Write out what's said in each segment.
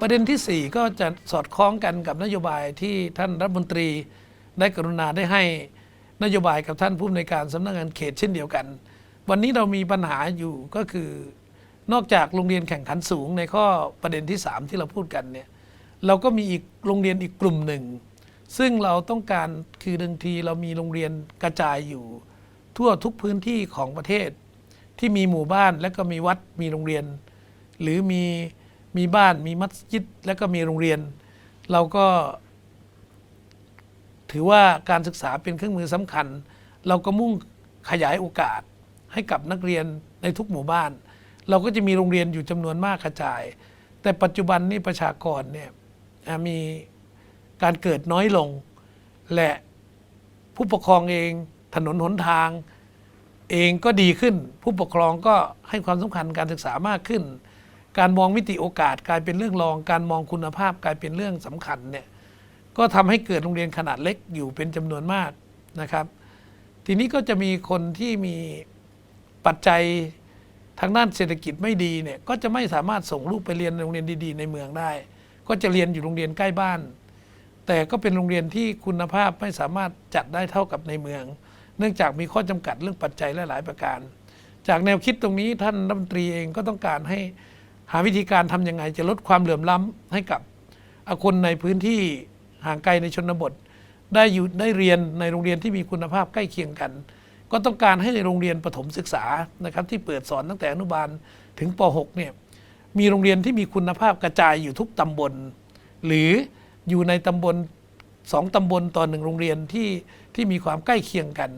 ประเด็นที่ 4 ก็จะสอดคล้องกันกับนโยบายที่ท่านรัฐมนตรีได้กรุณาได้ให้นโยบายกับท่านผู้อำนวยการสำนักงานเขตเช่นเดียวกัน วันนี้เรามีปัญหาอยู่ก็คือนอกจากโรงเรียนแข่งขันสูงในข้อประเด็นที่ 3 ที่เราพูดกันเนี่ยเราก็มีอีกโรงเรียนอีกกลุ่มหนึ่ง ซึ่งเราต้องการคือเดิมทีเรามีโรงเรียนกระจายอยู่ ทั่วทุกพื้นที่ของประเทศ ที่มีหมู่บ้านและก็มีวัดมีโรงเรียน หรือมี มีบ้านมีมัสยิดและก็มีโรงเรียน เราก็ถือว่าการศึกษาเป็นเครื่องมือสำคัญ เราก็มุ่งขยายโอกาสให้กับนักเรียนในทุกหมู่บ้าน เราก็จะมีโรงเรียนอยู่จำนวนมากกระจาย แต่ปัจจุบันนี้ประชากรเนี่ยมีการเกิดน้อยลง และผู้ปกครองเองถนนหนทางเองก็ดีขึ้น ผู้ปกครองก็ให้ความสำคัญการศึกษามากขึ้น การมองมิติโอกาสกลายเป็นเรื่องรอง การมองคุณภาพกลายเป็นเรื่องสำคัญเนี่ยก็ทำให้เกิดโรงเรียนขนาดเล็กอยู่เป็นจำนวนมากนะครับ ทีนี้ก็จะมีคนที่มีปัจจัยทางด้านเศรษฐกิจไม่ดีเนี่ยก็จะไม่สามารถส่งลูกไปเรียนโรงเรียนดี ๆ ในเมืองได้ ก็จะเรียนอยู่โรงเรียนใกล้บ้าน แต่ก็เป็นโรงเรียนที่คุณภาพไม่สามารถจัดได้เท่ากับในเมือง เนื่องจากมีข้อจำกัดเรื่องปัจจัยหลาย ๆ ประการ จากแนวคิดตรงนี้ท่านรัฐมนตรีเองก็ต้องการให้ หาวิธีการทำยังไง จะลดความเหลื่อมล้ำให้กับคนในพื้นที่ห่างไกลในชนบท ได้อยู่ได้เรียนในโรงเรียนที่มีคุณภาพใกล้เคียงกัน ก็ต้องการให้ในโรงเรียนประถมศึกษานะครับที่เปิดสอนตั้งแต่อนุบาลถึงป .6 เนี่ยมีโรงเรียนที่มีคุณภาพกระจายอยู่ทุกตำบล หรืออยู่ในตำบลสองตำบลต่อหนึ่งโรงเรียนที่ที่มีความใกล้เคียงกัน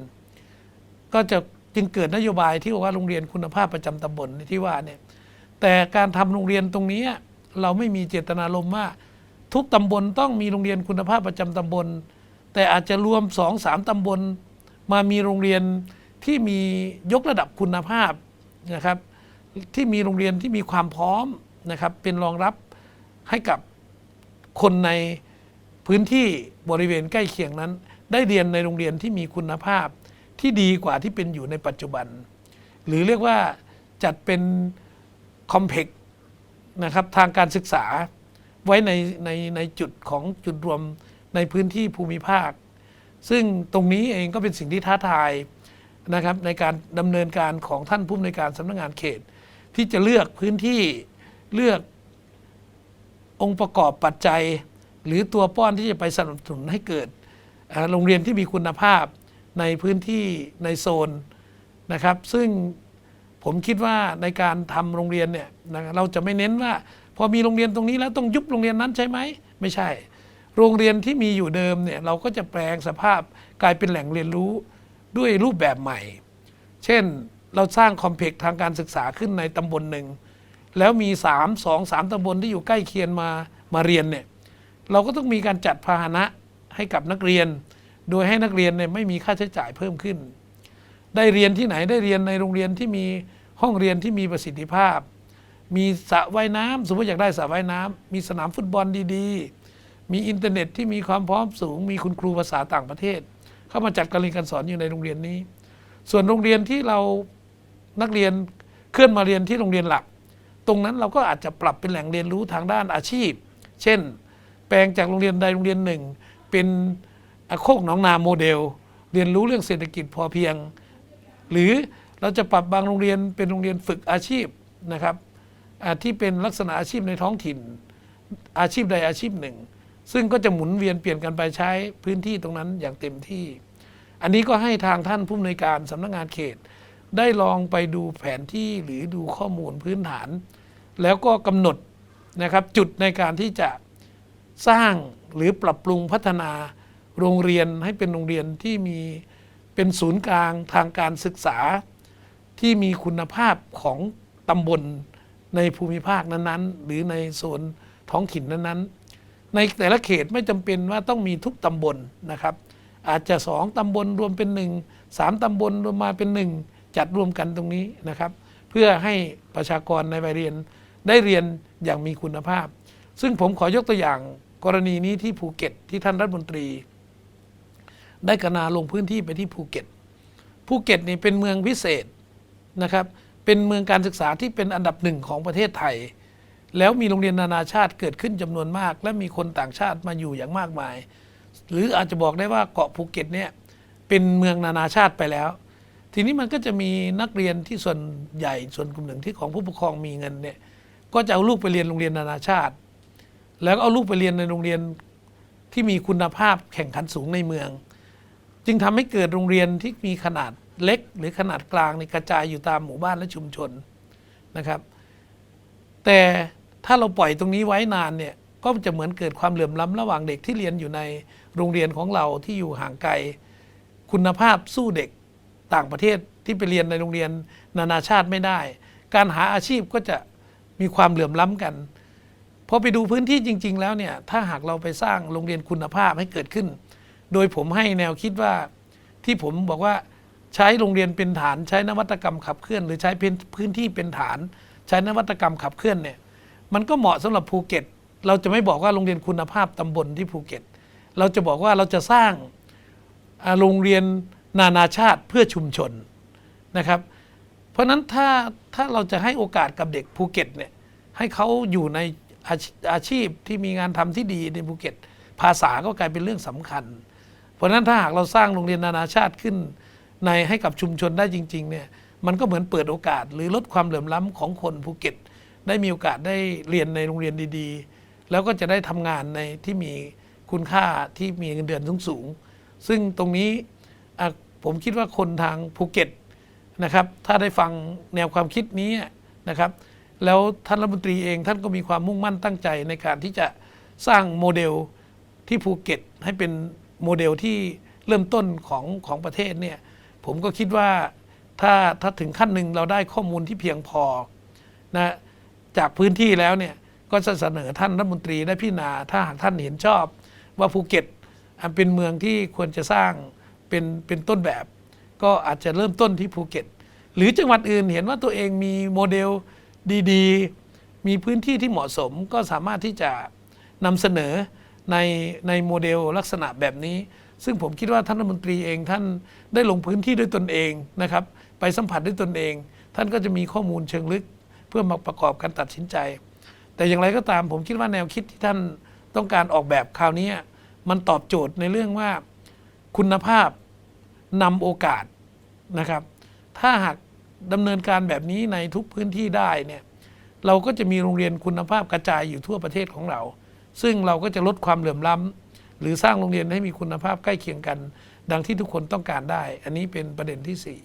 ก็จะจึงเกิดนโยบายที่บอกว่าโรงเรียนคุณภาพประจำตำบลที่ว่าเนี่ย แต่การทำโรงเรียนตรงนี้เราไม่มีเจตนารมณ์ว่า ทุกตำบลต้องมีโรงเรียนคุณภาพประจำตำบล แต่อาจจะรวมสองสามตำบล มามีโรงเรียนที่มียกระดับคุณภาพนะครับที่มีโรงเรียนที่มีความพร้อมนะครับเป็นรองรับให้กับคนในพื้นที่บริเวณใกล้เคียงนั้น ได้เรียนในโรงเรียนที่มีคุณภาพที่ดีกว่าที่เป็นอยู่ในปัจจุบัน หรือเรียกว่าจัดเป็น คอมเพล็กซ์นะครับทางการศึกษาไว้ในในในจุดของจุดรวมในพื้นที่ภูมิภาค ซึ่งตรงนี้เองก็เป็นสิ่งที่ท้าทายนะครับในการดำเนินการของท่านผู้อำนวยการสำนักงานเขต ที่จะเลือกพื้นที่เลือกองค์ประกอบปัจจัย หรือตัวป้อนที่จะไปสนับสนุนให้เกิดโรงเรียนที่มีคุณภาพในพื้นที่ในโซนนะครับ ซึ่ง ผมคิดว่าในการทำโรงเรียนเนี่ยเราจะไม่เน้นว่า พอมีโรงเรียนตรงนี้แล้วต้องยุบโรงเรียนนั้นใช่ไหมไม่ใช่ โรงเรียนที่มีอยู่เดิมเนี่ยเราก็จะแปลงสภาพกลายเป็นแหล่งเรียนรู้ด้วยรูปแบบใหม่ เช่นเราสร้างคอมเพล็กซ์ทางการศึกษาขึ้นในตำบลหนึ่งแล้วมี 3 2 3ตำบลที่อยู่ใกล้เคียงมามาเรียนเนี่ยเราก็ต้องมีการจัดพาหนะให้กับนักเรียน โดยให้นักเรียนเนี่ยไม่มีค่าใช้จ่ายเพิ่มขึ้น ได้เรียนที่ไหนได้เรียนในโรงเรียนที่มีห้องเรียนที่มีประสิทธิภาพ มีสระว่ายน้ำสมมติอยากได้สระว่ายน้ำมีสนามฟุตบอลดีๆ มีอินเทอร์เน็ตที่มีความพร้อมสูง มีคุณครูภาษาต่างประเทศ เข้ามาจัดการเรียนการสอนอยู่ในโรงเรียนนี้ ส่วนโรงเรียนที่เรานักเรียนเคลื่อนมาเรียนที่โรงเรียนหลัก ตรงนั้นเราก็อาจจะปรับเป็นแหล่งเรียนรู้ทางด้านอาชีพ เช่น แปลงจากโรงเรียนใดโรงเรียนหนึ่ง เป็นโคกหนองนาโมเดล เรียนรู้เรื่องเศรษฐกิจพอเพียง หรือเราจะปรับบางโรงเรียนเป็นโรงเรียนฝึกอาชีพนะครับที่เป็นลักษณะอาชีพในท้องถิ่น อาชีพใดอาชีพหนึ่ง ซึ่งก็จะหมุนเวียนเปลี่ยนกันไปใช้พื้นที่ตรงนั้นอย่างเต็มที่ อันนี้ก็ให้ทางท่านผู้อำนวยการสำนักงานเขต ได้ลองไปดูแผนที่หรือดูข้อมูลพื้นฐาน แล้วก็กำหนดนะครับจุดในการที่จะสร้างหรือปรับปรุงพัฒนาโรงเรียนให้เป็นโรงเรียนที่มี เป็นศูนย์กลางทางการศึกษาที่มีคุณภาพของตำบลในภูมิภาคนั้นๆ หรือในโซนท้องถิ่นนั้นๆ ในแต่ละเขตไม่จำเป็นว่าต้องมีทุกตำบลนะครับ อาจจะสองตำบลรวมเป็นหนึ่งสามตำบลรวมมาเป็นหนึ่งจัดรวมกันตรงนี้นะครับ เพื่อให้ประชากรในวัยเรียนได้เรียนอย่างมีคุณภาพ ซึ่งผมขอยกตัวอย่างกรณีนี้ที่ภูเก็ตที่ท่านรัฐมนตรี ได้กรณาลงพื้นที่ไปที่ภูเก็ตภูเก็ตนี่เป็นเมืองพิเศษนะครับ เป็นเมืองการศึกษาที่เป็นอันดับหนึ่งของประเทศไทย แล้วมีโรงเรียนนานาชาติเกิดขึ้นจำนวนมาก และมีคนต่างชาติมาอยู่อย่างมากมาย หรืออาจจะบอกได้ว่าเกาะภูเก็ตเนี่ยเป็นเมืองนานาชาติไปแล้ว ทีนี้มันก็จะมีนักเรียนที่ส่วนใหญ่ส่วนกลุ่มหนึ่งที่ของผู้ปกครองมีเงินเนี่ยก็จะเอาลูกไปเรียนโรงเรียนนานาชาติ แล้วก็เอาลูกไปเรียนในโรงเรียนที่มีคุณภาพแข่งขันสูงในเมือง จึงทำให้เกิดโรงเรียนที่มีขนาดเล็ก หรือขนาดกลางในกระจายอยู่ตามหมู่บ้านและชุมชนนะครับ แต่ถ้าเราปล่อยตรงนี้ไว้นานเนี่ยก็จะเหมือนเกิดความเหลื่อมล้ำระหว่างเด็กที่เรียนอยู่ในโรงเรียนของเราที่อยู่ห่างไกล คุณภาพสู้เด็กต่างประเทศที่ไปเรียนในโรงเรียนนานาชาติไม่ได้ การหาอาชีพก็จะมีความเหลื่อมล้ำกันพอไปดูพื้นที่จริง ๆ แล้วเนี่ยถ้าหากเราไปสร้างโรงเรียนคุณภาพให้เกิดขึ้น โดยผมให้แนวคิดว่าที่ผมบอกว่าใช้โรงเรียนเป็นฐานใช้นวัตกรรมขับเคลื่อน หรือใช้พื้นที่เป็นฐาน ใช้นวัตกรรมขับเคลื่อนเนี่ยมันก็เหมาะสำหรับภูเก็ต เราจะไม่บอกว่าโรงเรียนคุณภาพตำบลที่ภูเก็ต เราจะบอกว่าเราจะสร้างโรงเรียนนานาชาติเพื่อชุมชนนะครับ เพราะฉะนั้นถ้าถ้าเราจะให้โอกาสกับเด็กภูเก็ตเนี่ยให้เขาอยู่ในอาชอาชีพที่มีงานทำที่ดีในภูเก็ต ภาษาก็กลายเป็นเรื่องสำคัญ เพราะฉะนั้นถ้าหากเราสร้างโรงเรียนนานาชาติขึ้น ในให้กับชุมชนได้จริงๆเนี่ยมันก็เหมือนเปิดโอกาส หรือลดความเหลื่อมล้ำของคนภูเก็ต ได้มีโอกาสได้เรียนในโรงเรียนดีๆ แล้วก็จะได้ทำงานในที่มีคุณค่าที่มีเงินเดือนสูงๆซึ่งตรงนี้ผมคิดว่าคนทางภูเก็ตนะครับ ถ้าได้ฟังแนวความคิดนี้นะครับ แล้วท่านรัฐมนตรีเองท่านก็มีความมุ่งมั่นตั้งใจในการที่จะสร้างโมเดลที่ภูเก็ตให้เป็น โมเดลที่เริ่มต้นของของประเทศเนี่ยผมก็คิดว่าถ้าถ้าถึงขั้นหนึ่งเราได้ข้อมูลที่เพียงพอนะจากพื้นที่แล้วเนี่ยก็จะเสนอท่านรัฐมนตรีได้พิจารณาถ้าหากท่านเห็นชอบ ว่าภูเก็ตอะเป็นเมืองที่ควรจะสร้างเป็นเป็นต้นแบบ ก็อาจจะเริ่มต้นที่ภูเก็ต หรือจังหวัดอื่นเห็นว่าตัวเองมีโมเดลดี ๆ มีพื้นที่ที่เหมาะสมก็สามารถที่จะนำเสนอ ในในโมเดลลักษณะแบบนี้ ซึ่งผมคิดว่าท่านรัฐมนตรีเองท่านได้ลงพื้นที่ด้วยตนเองนะครับ ไปสัมผัสด้วยตนเอง ท่านก็จะมีข้อมูลเชิงลึก เพื่อมาประกอบการตัดสินใจ แต่อย่างไรก็ตามผมคิดว่าแนวคิดที่ท่านต้องการออกแบบคราวนี้มันตอบโจทย์ในเรื่องว่าคุณภาพนำโอกาสนะครับ ถ้าหากดำเนินการแบบนี้ในทุกพื้นที่ได้เนี่ยเราก็จะมีโรงเรียนคุณภาพกระจายอยู่ทั่วประเทศของเรา ซึ่งเราก็จะลดความเหลื่อมล้ำหรือสร้างโรงเรียนให้มีคุณภาพใกล้เคียงกัน ดังที่ทุกคนต้องการได้ อันนี้เป็นประเด็นที่สี่